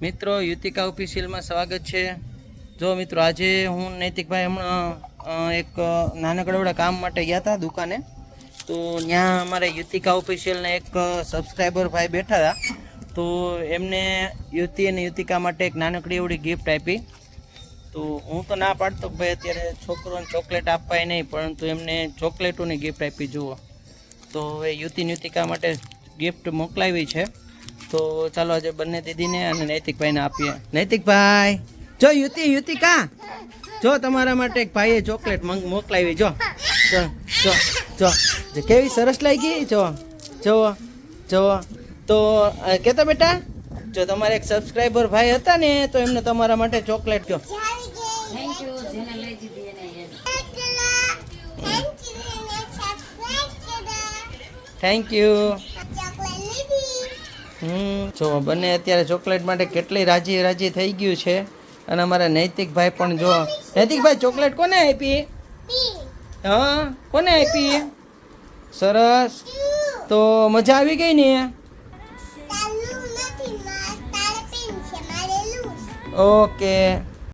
મિત્રો, યુતિકા ઓફિશિયલમાં સ્વાગત છે. જો મિત્રો, આજે હું નૈતિકભાઈ હમણાં એક નાનકડવડા કામ માટે ગયા હતા દુકાને. તો ત્યાં અમારે યુતિકા ઓફિશિયલના એક સબસ્ક્રાઈબર ભાઈ બેઠા હતા તો એમને યુતિ અને યુતિકા માટે એક નાનકડી એવડી ગિફ્ટ આપી. તો હું તો ના પાડતો ભાઈ અત્યારે છોકરોને ચોકલેટ આપવાય નહીં, પરંતુ એમને ચોકલેટોની ગિફ્ટ આપી, જુઓ. તો હવે યુતિ યુતિકા માટે ગિફ્ટ મોકલાવી છે. તો ચાલો આજે બંને દીદીને અને નૈતિકભાઈને આપીએ નૈતિકભાઈ જો યુતિ યુતિકા જો તમારા માટે એક ભાઈએ ચોકલેટ મંગ મોકલાવી જો જો જો જો કેવી સરસ લાગી જો જો જો તો અ, બેટા જો તમારે એક સબસ્ક્રાઈબર ભાઈ હતા ને તો એમને તમારા માટે ચોકલેટ જો થેન્ક યુ જેને લઈ દીધી એને એને. થેન્ક યુ હમ જો બંને અત્યારે ચોકલેટ માટે કેટલી રાજી રાજી થઈ ગયું છે. અને અમારા નૈતિકભાઈ પણ જો નૈતિકભાઈ ચોકલેટ કોને આપી? હા કોને આપી? સરસ. તો મજા આવી ગઈ ને? ઓકે.